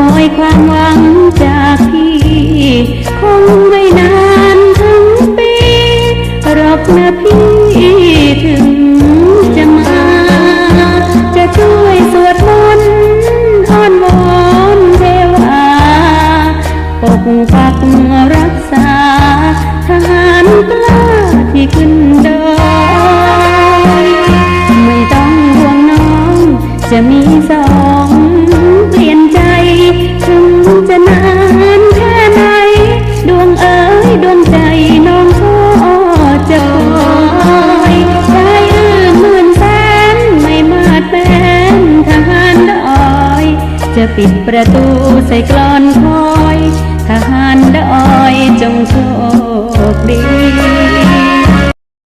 คอยความหวังจากพี่คงไม่นานทั้งปีรอกนะพี่ถึงจะมา จะช่วยสวดมนต์อ้อนวอนเทวาปกปักรักษาทหารกล้าที่ขึ้นดอยไม่ต้องห่วงน้องจะมีสอง จะปิดประตูใส่กลอนคอยทหา